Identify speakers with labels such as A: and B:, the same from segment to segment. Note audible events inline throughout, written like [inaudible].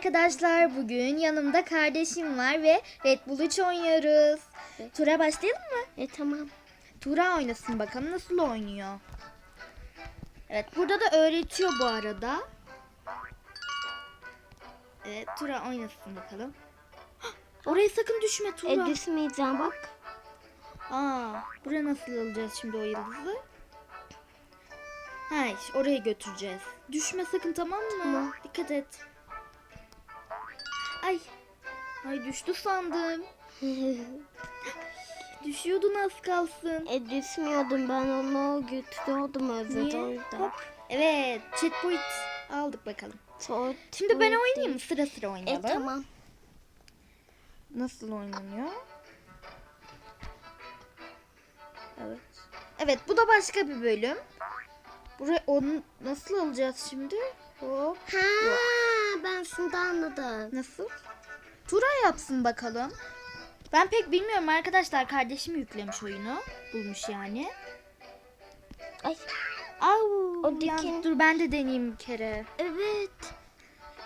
A: arkadaşlar. Bugün yanımda kardeşim var ve Red Bull 3 oynuyoruz.
B: Evet.
A: Tura başlayalım mı?
B: E tamam.
A: Tura oynasın bakalım nasıl oynuyor. Evet burada da öğretiyor bu arada. Evet Tura oynasın bakalım. Hah, [gasps] Oraya sakın düşme Tura.
B: E düşmeyeceğim bak.
A: Aa, buraya nasıl alacağız şimdi o yıldızı? Ha, oraya götüreceğiz. Düşme sakın tamam mı?
B: Tamam.
A: Dikkat et. Ay. Ay düştü sandım. [laughs] Düşüyordun az kalsın.
B: e düşmüyordum ben onu götürüyordum özür
A: Niye?
B: o yüzden.
A: Hop. Evet, checkpoint aldık bakalım.
B: Sonra
A: Şimdi ben oynayayım? Sıra sıra
B: E
A: oynayalım.
B: tamam.
A: Nasıl oynanıyor? Evet. Evet bu da başka bir bölüm. Buraya onu nasıl alacağız şimdi? Hop.
B: Ha ben şimdi anladım.
A: Nasıl? Tura yapsın bakalım. Ben pek bilmiyorum arkadaşlar. Kardeşim yüklemiş oyunu. Bulmuş yani.
B: Ay
A: Au,
B: O diken-
A: dur ben de deneyeyim bir kere.
B: evet.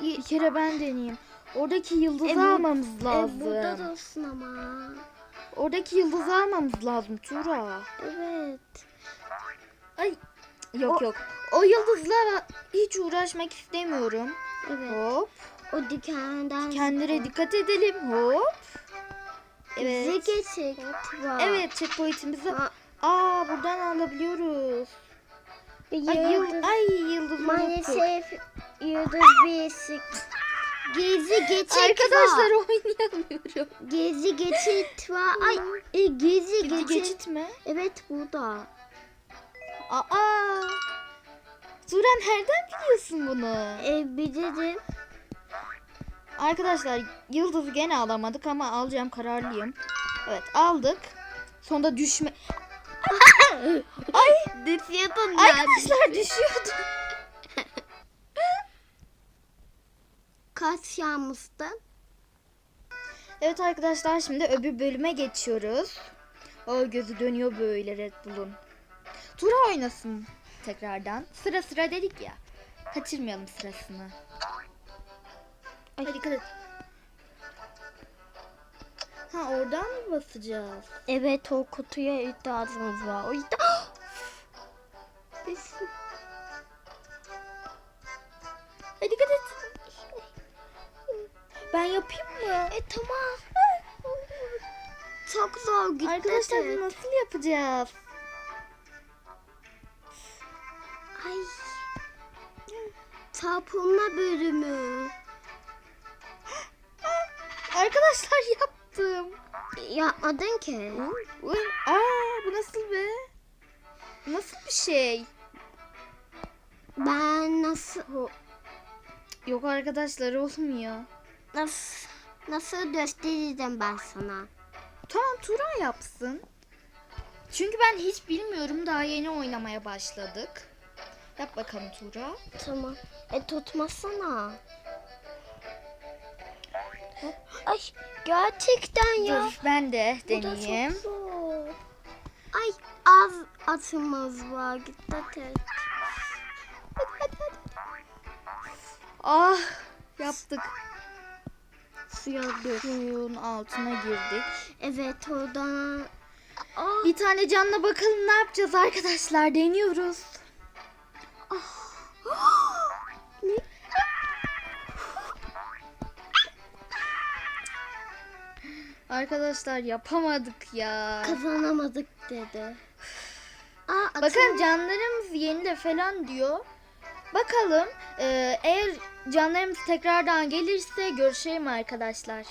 A: Bir kere ben deneyeyim. Oradaki yıldızı
B: E,
A: almamız
B: E,
A: lazım.
B: burada da olsun ama.
A: Oradaki yıldızı almamız lazım Tura.
B: Evet.
A: Ay yok
B: O-
A: yok. O yıldızlara hiç uğraşmak istemiyorum.
B: Evet.
A: Hop.
B: O dikenden.
A: Kendine dikkat edelim. Hop.
B: Evet.
A: Evet.
B: geçecek.
A: Evet checkpoint'imizi. Aa buradan alabiliyoruz. Ay, yıl,
B: yıldız.
A: ay yıldız.
B: Maalesef yıldız bir eksik. Gezi geçit
A: Arkadaşlar
B: var.
A: oynayamıyorum.
B: Gezi geçit var. Ay e, gezi
A: Gizli
B: geçit.
A: geçit mi?
B: Evet burada.
A: Aa. Zuran nereden biliyorsun bunu?
B: E, bir dedim.
A: Arkadaşlar yıldızı gene alamadık ama alacağım kararlıyım. Evet aldık. Sonunda düşme. [laughs] Ay
B: Düşüyordun
A: arkadaşlar düşüyordu. [laughs]
B: Kaç yağmıştın?
A: Evet arkadaşlar şimdi öbür bölüme geçiyoruz. O gözü dönüyor böyle Red Bull'un. Tura oynasın tekrardan. Sıra sıra dedik ya. Kaçırmayalım sırasını. Ay dikkat et. Ha oradan mı basacağız?
B: Evet o kutuya ihtiyacımız var. O. [gasps] Biz-
A: Ay dikkat et. Ben yapayım mı?
B: E tamam. Çok zor gitti.
A: Arkadaşlar bunu nasıl yapacağız?
B: Çarpılma bölümü. [gasps]
A: Arkadaşlar yaptım.
B: Yapmadın ki.
A: Uy, Aa bu nasıl be? Bu Nasıl bir şey?
B: Ben nasıl
A: Yok arkadaşlar olmuyor.
B: nasıl nasıl göstereceğim ben sana?
A: Tamam Tura yapsın. Çünkü ben hiç bilmiyorum daha yeni oynamaya başladık. Yap bakalım Tura.
B: Tamam. E tutmasana. Ay gerçekten ya.
A: Dur ben de deneyeyim.
B: Ay az atımız var. Dikkat et.
A: Ah yaptık.
B: Suya.
A: Suyun altına girdik.
B: Evet oradan. Aa,
A: Bir tane canla bakalım ne yapacağız arkadaşlar deniyoruz. Arkadaşlar yapamadık ya.
B: Kazanamadık dedi. Aa, atım-
A: Bakın canlarımız yenile falan diyor. Bakalım e, eğer canlarımız tekrardan gelirse görüşelim arkadaşlar.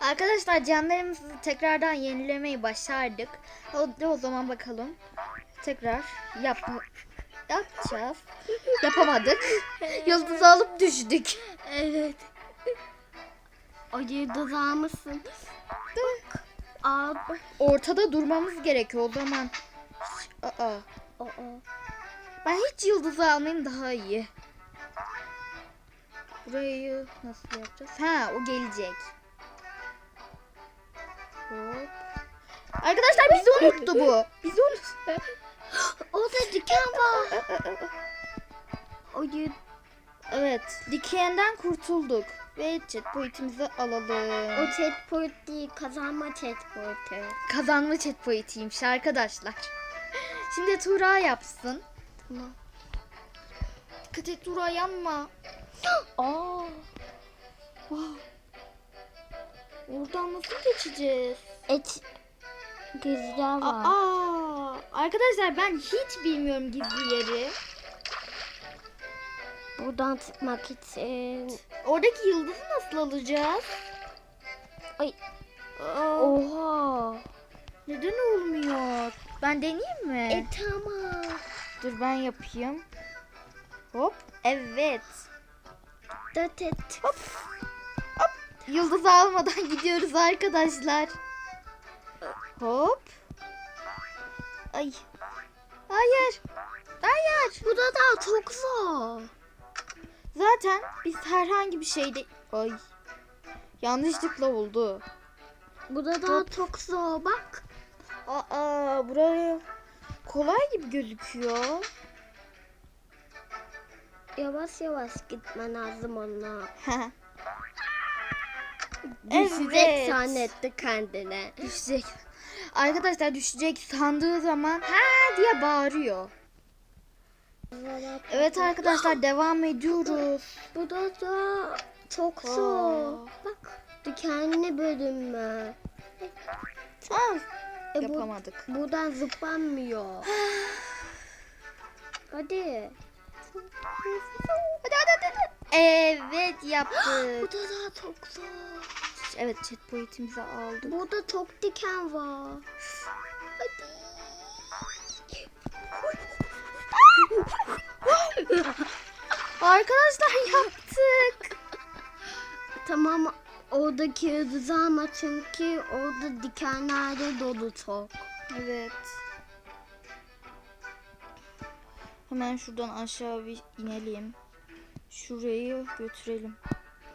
A: Arkadaşlar canlarımızı tekrardan yenilemeyi başardık. O, o zaman bakalım. Tekrar yap yapacağız. Yapamadık. [laughs] Yıldızı alıp düştük.
B: Evet. O yıldız almışsın. Bak. Aa,
A: Ortada durmamız gerekiyor o zaman. Aa,
B: aa.
A: ben hiç yıldızı almayayım daha iyi. Burayı nasıl yapacağız? Ha o gelecek. Hop. Arkadaşlar bizi unuttu bu. Bizi unuttu. [gasps]
B: Orada diken var. O yı-
A: Evet, dikeyenden kurtulduk. Ve checkpoint'imizi alalım.
B: O checkpoint değil kazanma checkpoint'i.
A: Kazanma checkpoint'iymiş arkadaşlar. [laughs] Şimdi Tuğra yapsın.
B: Tamam.
A: Dikkat et Tuğra yanma. [gasps]
B: Aa.
A: Oradan nasıl geçeceğiz?
B: Et gizler var.
A: Aa, arkadaşlar ben hiç bilmiyorum gizli yeri.
B: Buradan çıkmak için.
A: Oradaki yıldızı nasıl alacağız?
B: Ay.
A: Aa,
B: Oha.
A: neden olmuyor? Ben deneyeyim mi?
B: E tamam.
A: Dur ben yapayım. Hop. Evet.
B: Dört et.
A: Hop. Hop. Yıldız almadan [laughs] gidiyoruz arkadaşlar. Hop. Ay. Hayır. Hayır.
B: Bu da daha çok zor.
A: Zaten biz herhangi bir şeyde... Ay. Yanlışlıkla oldu.
B: Bu da zor bak.
A: Aa buraya kolay gibi gözüküyor.
B: Yavaş yavaş gitmen lazım ona. [laughs]
A: Evet.
B: Düşecek zannetti kendine.
A: düşecek. Arkadaşlar düşecek sandığı zaman ha diye bağırıyor. Evet arkadaşlar devam ediyoruz.
B: Bu da da çok zor. Bak dikenli bölünme.
A: Aa,
B: E, bu,
A: yapamadık.
B: buradan zıplanmıyor. Hadi. [sighs]
A: Hadi hadi hadi. hadi. Evet [gasps]
B: Bu
A: yaptık.
B: da daha çok zor.
A: evet checkpoint'imizi aldık.
B: Burada çok diken var.
A: Arkadaşlar yaptık.
B: Tamam oradaki yıldızı ama çünkü orada dikenlerde dolu çok.
A: Evet. Hemen şuradan aşağı bir inelim. Şurayı götürelim.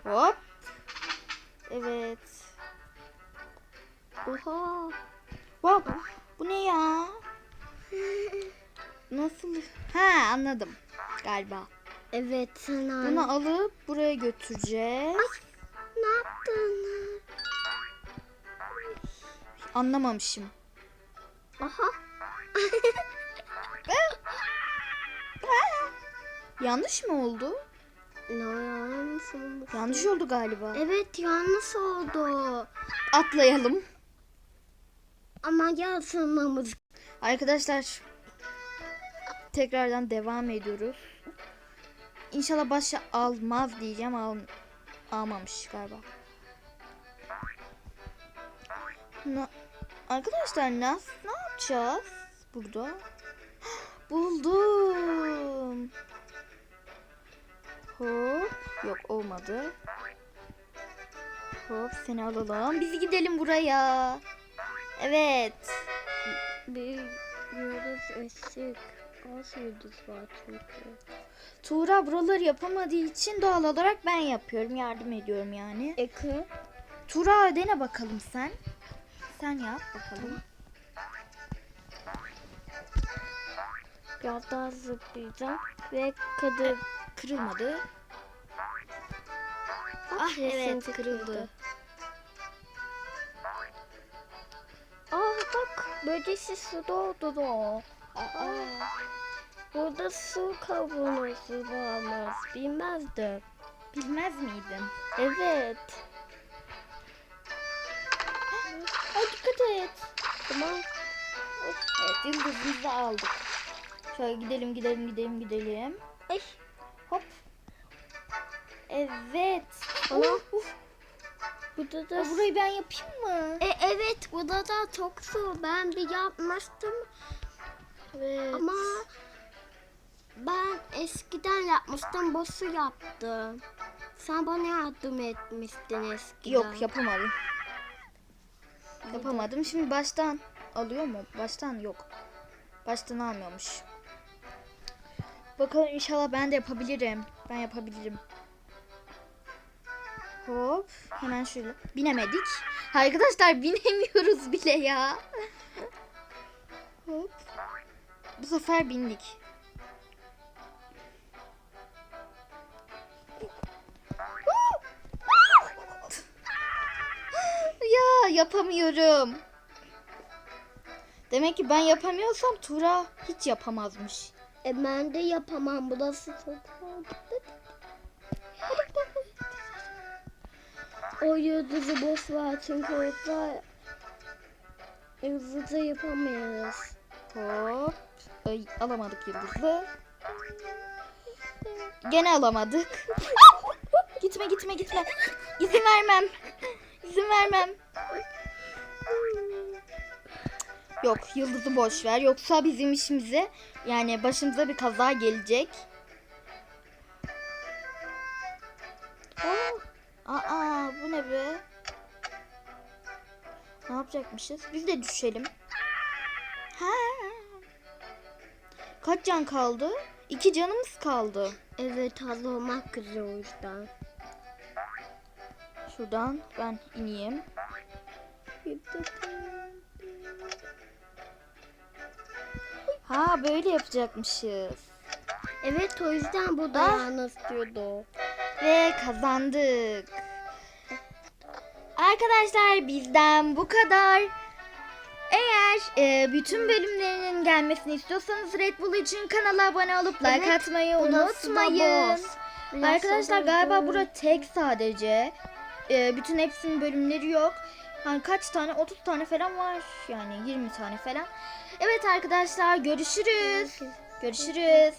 A: Hop. Evet.
B: Oha.
A: Wow. Bu ne ya? [laughs] Nasıl? Ha anladım. Galiba.
B: Evet sen an-
A: Bunu alıp buraya götüreceğiz.
B: ne yaptın?
A: Anlamamışım.
B: Aha. [laughs]
A: Yanlış mı oldu?
B: Ne yanlış olmuş.
A: Yanlış oldu galiba.
B: Evet yanlış oldu.
A: Atlayalım.
B: Ama yazılmamız.
A: Arkadaşlar tekrardan devam ediyoruz. İnşallah başa almaz diyeceğim. Al, almamış galiba. Na- arkadaşlar nasıl ne yapacağız burada? [gasps] Buldum. Hop. Yok olmadı. Hop seni alalım. Biz gidelim buraya. Evet.
B: Bir yıldız ışık. Az yıldız var çünkü.
A: Tuğra buraları yapamadığı için doğal olarak ben yapıyorum. Yardım ediyorum yani.
B: Eki.
A: Tuğra dene bakalım sen. Sen yap bakalım.
B: Biraz daha zıplayacağım. Ve kadın.
A: Kırılmadı. Ah
B: resim
A: evet
B: çıktı.
A: kırıldı.
B: Aa bak böcesi su doldu da.
A: Aa,
B: Burada su kavanozu varmış. Bilmezdim.
A: bilmez miydin?
B: Evet.
A: Ay dikkat et.
B: Tamam.
A: Evet yıldızımızı aldık. Şöyle gidelim gidelim gidelim gidelim.
B: Ay.
A: Hop. Evet.
B: Ana.
A: Uf, uf.
B: Burada da
A: Ya burayı ben yapayım mı?
B: E, evet burada da çok su. Ben bir yapmıştım
A: Evet.
B: ama ben eskiden yapmıştım. Bu su yaptım. Sen bana yardım etmiştin eskiden.
A: Yok yapamadım. Yapamadım. Şimdi baştan alıyor mu? Baştan yok. Baştan almıyormuş. Bakalım inşallah ben de yapabilirim. Ben yapabilirim. Hop. Hemen şöyle. Binemedik. Arkadaşlar binemiyoruz bile ya sefer bindik. ya yapamıyorum. Demek ki ben yapamıyorsam Tura hiç yapamazmış.
B: E ben de yapamam. Burası çok O yıldızı boş ver çünkü orada yıldızı yapamıyoruz.
A: Hop. Ay, alamadık yıldızı. Gene alamadık. gitme gitme gitme. İzin vermem. İzin vermem. Yok yıldızı boş ver. Yoksa bizim işimize yani başımıza bir kaza gelecek. Aa, aa bu ne be? Ne yapacakmışız? Biz de düşelim. Ha. Kaç can kaldı? İki canımız kaldı.
B: Evet az olmak üzere o yüzden.
A: Şuradan ben ineyim. Ha böyle yapacakmışız.
B: Evet o yüzden bu
A: Ah.
B: dayağını istiyordu.
A: Ve kazandık. Arkadaşlar bizden bu kadar. Eğer e, bütün bölümlerinin gelmesini istiyorsanız Red Bull için kanala abone olup like
B: Evet,
A: atmayı
B: burası da
A: unutmayın. Arkadaşlar
B: da
A: galiba bura tek sadece. E, bütün hepsinin bölümleri yok. Hani kaç tane? 30 tane falan var. Yani 20 tane falan. Evet arkadaşlar görüşürüz. Görüşürüz.